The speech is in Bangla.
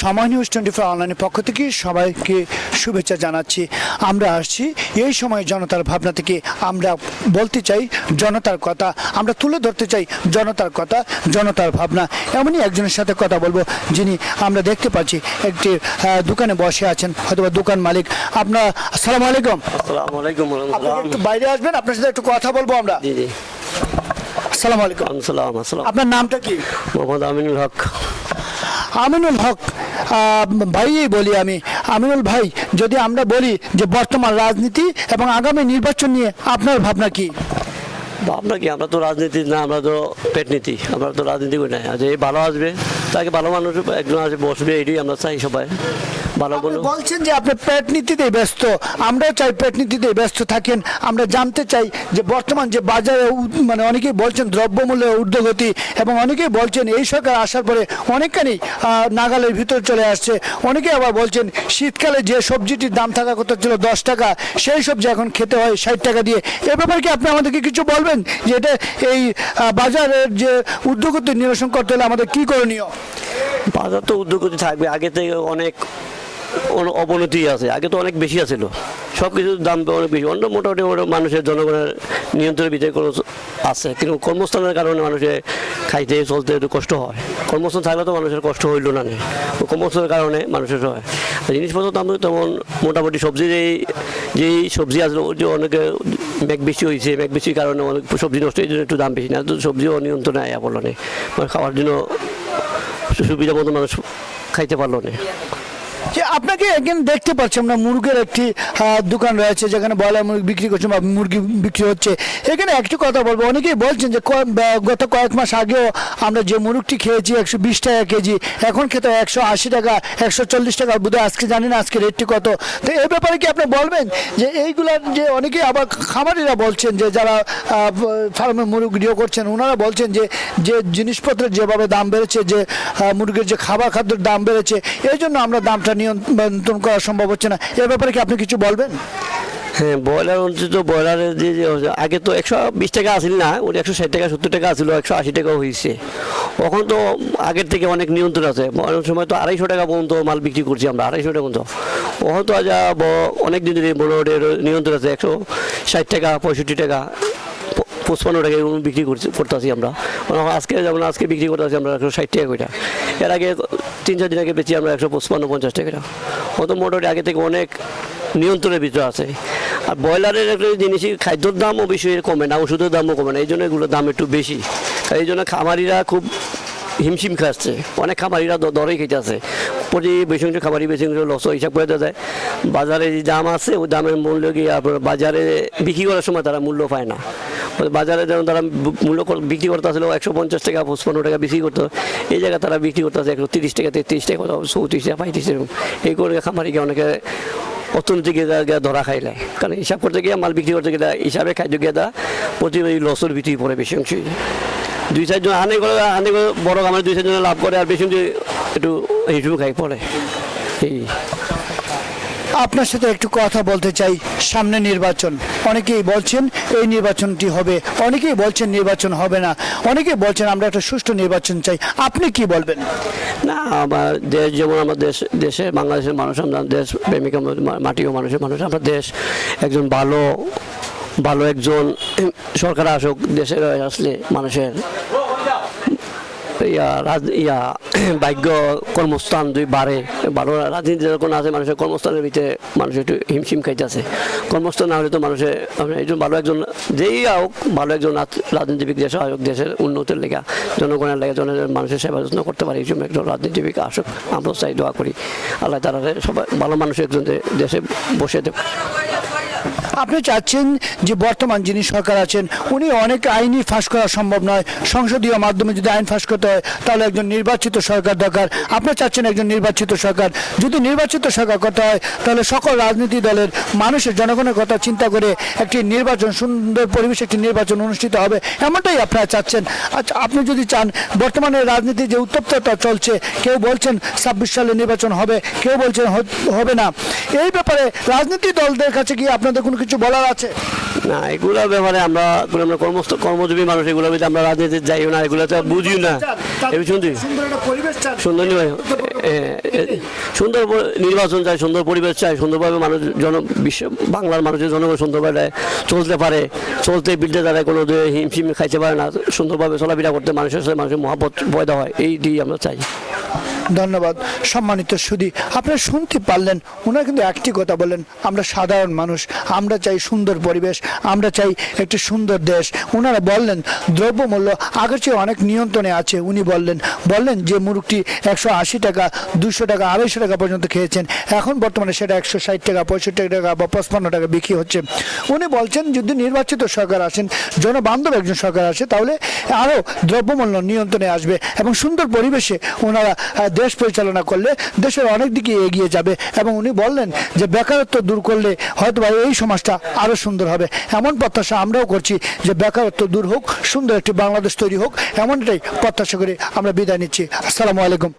সময় নিউজ টোয়েন্টি ফোর অনলাইনের পক্ষ থেকে সবাইকে শুভেচ্ছা জানাচ্ছি। আমরা আসছি এই সময় জনতার ভাবনা থেকে। আমরা বলতে চাই জনতার কথা আমরা তুলে ধরতে চাই জনতার কথা জনতার ভাবনা। এমনই একজনের সাথে কথা বলব যিনি আমরা দেখতে পাচ্ছি একটি দোকানে বসে আছেন হয়তো দোকান মালিক। আপনার আসসালামু আলাইকুম। আসসালামু আলাইকুম একটু বাইরে আসবেন আপনার সাথে একটু কথা বলব আমরা। জি জি। আসসালামু আলাইকুম। আসসালাম আসসালাম। আপনার নামটা কি? মোহাম্মদ আমিনুল হক। আমিনুল হক। ভাইই বলি আমি। আমিনুল ভাই, যদি আমরা বলি যে বর্তমান রাজনীতি এবং আগামী নির্বাচন নিয়ে আপনার ভাবনা কি? ভাবনা কি? আমরা তো রাজনীতি না, আমরা তো পেটনীতি আমরা তো রাজনীতি করি না। যে ভালো আসবে, তাকে ভালো মানুষ একজন আসবে বসবে, এটাই আমরা চাই সবাই। ভালো কোনো বলছেন যে আপনি পেট নীতিতে ব্যস্ত। আমরাও চাই পেট নীতিতে ব্যস্ত থাকেন। আমরা জানতে চাই যে বর্তমান যে বাজারে মানে অনেকেই বলছেন দ্রব্যমূল্যের ঊর্ধ্বগতি এবং অনেকেই বলছেন এই সরকার আসার পরে অনেকখানি নাগালের ভিতর চলে আসছে। অনেকেই আবার বলছেন শীতকালে যে সবজিটির দাম থাকা কথা ছিল দশ টাকা সেই সবজি এখন খেতে হয় ষাট টাকা দিয়ে। এ ব্যাপারে কি আপনি আমাদেরকে কিছু বলবেন যে এটা এই বাজারের যে ঊর্ধ্বগতি নিরসন করতে হলে আমাদের কি করণীয়? বাজার তো উদ্যোগতি থাকবে। আগে থেকে অনেক অন- অবনতি আছে। আগে তো অনেক বেশি আছিল। সব কিছুর দাম অনেক বেশি। অন্য মোটামুটি মানুষের জনগণের নিয়ন্ত্রণের ভিতরে কোনো আছে। কিন্তু কর্মস্থানের কারণে মানুষের খাইতে চলতে একটু কষ্ট হয়। কর্মস্থান থাকলে তো মানুষের কষ্ট হইল না কর্মস্থানের কারণে মানুষের হয়। জিনিসপত্র দাম তেমন মোটামুটি সবজির এই যেই সবজি আসলে যে অনেকে মেঘ বেশি হয়েছে মেঘ বেশির কারণে অনেক সবজি নষ্ট এই জন্য একটু দাম বেশি। না তো সবজিও নিয়ন্ত্রণে আয়া পড়ল না। মানে খাওয়ার জন্য সুবিধা মতো মানুষ খাইতে পারল না। আপনাকে এখানে দেখতে পাচ্ছি আমরা মুরগের একটি দোকান রয়েছে যেখানে ব্রয়লার মুরগি বিক্রি করছে বা মুরগি বিক্রি হচ্ছে। এখানে একটি কথা বলব, অনেকেই বলছেন যে গত কয়েক মাস আগেও আমরা যে মুরগটি খেয়েছি একশো বিশ টাকা কেজি, এখন খেতে একশো আশি টাকা, একশো চল্লিশ টাকা, বোধহয় আজকে জানি না আজকে রেটটি কত। তো এই ব্যাপারে কি আপনি বলবেন যে এইগুলার যে অনেকেই আবার খামারিরা বলছেন যে যারা ফার্মে মুরগি ইয়ে করছেন ওনারা বলছেন যে যে জিনিসপত্রের যেভাবে দাম বেড়েছে, যে মুরগির যে খাবার খাদ্যের দাম বেড়েছে, এই জন্য আমরা দামটা নিয়ন্ত্রণ করা সম্ভব হচ্ছে না। এ ব্যাপারে কি আপনি কিছু বলবেন? হ্যাঁ ব্রয়লার অঞ্চল তো ব্রয়লারের যে আগে তো একশো বিশ টাকা আসিল না, ওটা একশো ষাট টাকা, সত্তর টাকা আসছিল একশো আশি টাকাও হয়েছে। এখন তো আগের থেকে অনেক নিয়ন্ত্রণ আছে। অনেক সময় তো আড়াইশো টাকা পর্যন্ত মাল বিক্রি করছি আমরা, আড়াইশো টাকা পর্যন্ত। ওখান তো আজ অনেক দিন ধরে মোটামুটি নিয়ন্ত্রণ আছে, একশো ষাট টাকা, পঁয়ষট্টি টাকা পঁচপান্ন টাকা বিক্রি করছি, করতেছি আমরা। মানে আজকে যেমন আজকে বিক্রি করতে করতেছি আমরা একশো ষাট টাকা করে এর আগে তিন চার দিন আগে বেচি আমরা একশো পঁচপান্ন, পঞ্চাশ টাকা অত মোটামুটি আগে থেকে অনেক নিয়ন্ত্রণের ভিতরে আছে। আর ব্রয়লারের একটা জিনিসই, খাদ্যর দামও বেশি কমে না, ওষুধের দামও কমে না, এই জন্য এগুলোর দাম একটু বেশি। এই জন্য খামারিরা খুব হিমশিম খাচ্ছে। অনেক খামারিরা দরেই খেতে আছে প্রতি বেশি অংশ খামারি বেশি অংশ লস হিসাব করে দেওয়া যায়। বাজারে যে দাম আছে, ওই দামের মূল্য গিয়ে আপনার বাজারে বিক্রি করার সময় তারা মূল্য পায় না। বাজারে যেমন তারা মূল্য কর- বিক্রি করতে আসলে একশো পঞ্চাশ টাকা, পঁচপন্ন টাকা বিক্রি করতে। এই জায়গায় তারা বিক্রি করতে আসে একশো তিরিশ টাকা, তেত্রিশ টাকা চৌত্রিশ টাকা, পঁয়ত্রিশ এরকম এই করে খামারিকে অনেকে অর্থনৈতিক ধরা খাইলে কারণ হিসাব করতে গিয়ে, মাল বিক্রি করতে গিয়ে, হিসাবে খাদ্য গিয়ে দা প্রতি লসের ভিতরে পড়ে বেশি অংশই। দুই চারজন আনে করে আনে করে বড় কামারে দুই চারজনে লাভ করে, আর বেশি একটু এইটুকু খাই পড়ে এই। আপনার সাথে একটু কথা বলতে চাই সামনে নির্বাচন। অনেকেই বলছেন এই নির্বাচনটি হবে অনেকেই বলছেন নির্বাচন হবে না অনেকেই বলছেন আমরা একটা সুষ্ঠু নির্বাচন চাই। আপনি কি বলবেন? না আমার দেশ যেমন আমার দেশ দেশে বাংলাদেশের মানুষ আমরা দেশ প্রেমিক মাটিও মানুষের মানুষ আমরা দেশ একজন ভালো ভালো একজন সরকার আসুক দেশের আসলে মানুষের ইয়া ভাগ্য কর্মস্থান দুই বাড়ে। ভালো রাজনীতি যখন আছে, মানুষের কর্মস্থানের ভিতরে মানুষ একটু হিমশিম খাইতেছে। কর্মস্থান না হলে তো মানুষের একজন ভালো একজন যেই হোক, ভালো একজন রাজ- রাজনীতিবিদ দেশে আসুক দেশের উন্নতির লেগা, জনগণের লেগে, জনের মানুষের সেবা যত্ন করতে পারে, এই জন্য একজন রাজনীতিবিদ আসুক। আমরা চাই, দোয়া করি। আল্লাহ তারা সবাই ভালো মানুষ একজন দেশে বসে দেখ আপনি চাচ্ছেন যে বর্তমান যিনি সরকার আছেন, উনি অনেক আইনই ফাঁস করা সম্ভব নয়। সংসদীয় মাধ্যমে যদি আইন ফাঁস করতে হয়, তাহলে একজন নির্বাচিত সরকার দরকার। আপনি চাচ্ছেন একজন নির্বাচিত সরকার। যদি নির্বাচিত সরকার করতে হয়, তাহলে সকল রাজনীতি দলের মানুষের জনগণের কথা চিন্তা করে একটি নির্বাচন, সুন্দর পরিবেশে একটি নির্বাচন অনুষ্ঠিত হবে, এমনটাই আপনারা চাচ্ছেন। আচ্ছা আপনি যদি চান, বর্তমানে রাজনীতি যে উত্তপ্ততা চলছে, কেউ বলছেন ছাব্বিশ সালে নির্বাচন হবে, কেউ বলছেন হবে না। এই ব্যাপারে রাজনীতি দলদের কাছে গিয়ে আপনাদের কোনো কিছু বলার আছে? না এগুলো ব্যাপারে আমরা আমরা কর্মস্থ কর্মজীবী মানুষ এগুলো আমরা রাজনীতি যাইও না এগুলো তো বুঝিও না। শুনছি। সুন্দর সুন্দর নির্বাচন চাই সুন্দর পরিবেশ চাই সুন্দরভাবে মানুষ জন বিশ্ব বাংলার মানুষের জনগণ সুন্দরভাবে চলতে পারে চলতে বিলতে তারা কোনো হিমশিম খাইতে পারে না সুন্দরভাবে চলাফেরা করতে মানুষের সাথে মানুষের মহাপত পয়দা হয় এই এইটি আমরা চাই। ধন্যবাদ। সম্মানিত সুদী আপনারা শুনতে পারলেন ওনারা কিন্তু একটি কথা বলেন আমরা সাধারণ মানুষ, আমরা চাই সুন্দর পরিবেশ, আমরা চাই একটি সুন্দর দেশ। ওনারা বললেন, দ্রব্যমূল্য আগের চেয়ে অনেক নিয়ন্ত্রণে আছে। উনি বললেন বললেন যে মুরগটি একশো আশি টাকা দুশো টাকা, আড়াইশো টাকা পর্যন্ত খেয়েছেন। এখন বর্তমানে সেটা একশো ষাট টাকা, পঁয়ষট্টি টাকা বা পঁচপান্ন টাকা বিক্রি হচ্ছে। উনি বলছেন, যদি নির্বাচিত সরকার আসেন, জনবান্ধব একজন সরকার আসে, তাহলে আরও দ্রব্যমূল্য নিয়ন্ত্রণে আসবে এবং সুন্দর পরিবেশে ওনারা দেশ পরিচালনা করলে দেশের অনেক দিকে এগিয়ে যাবে। এবং উনি বললেন যে, বেকারত্ব দূর করলে হয়তো এই সমাজটা আরও সুন্দর হবে। এমন প্রত্যাশা আমরাও করছি যে, বেকারত্ব দূর হোক, সুন্দর একটি বাংলাদেশ তৈরি হোক, এমনটাই প্রত্যাশা করে আমরা বিদায় নিচ্ছি। আসসালামু আলাইকুম।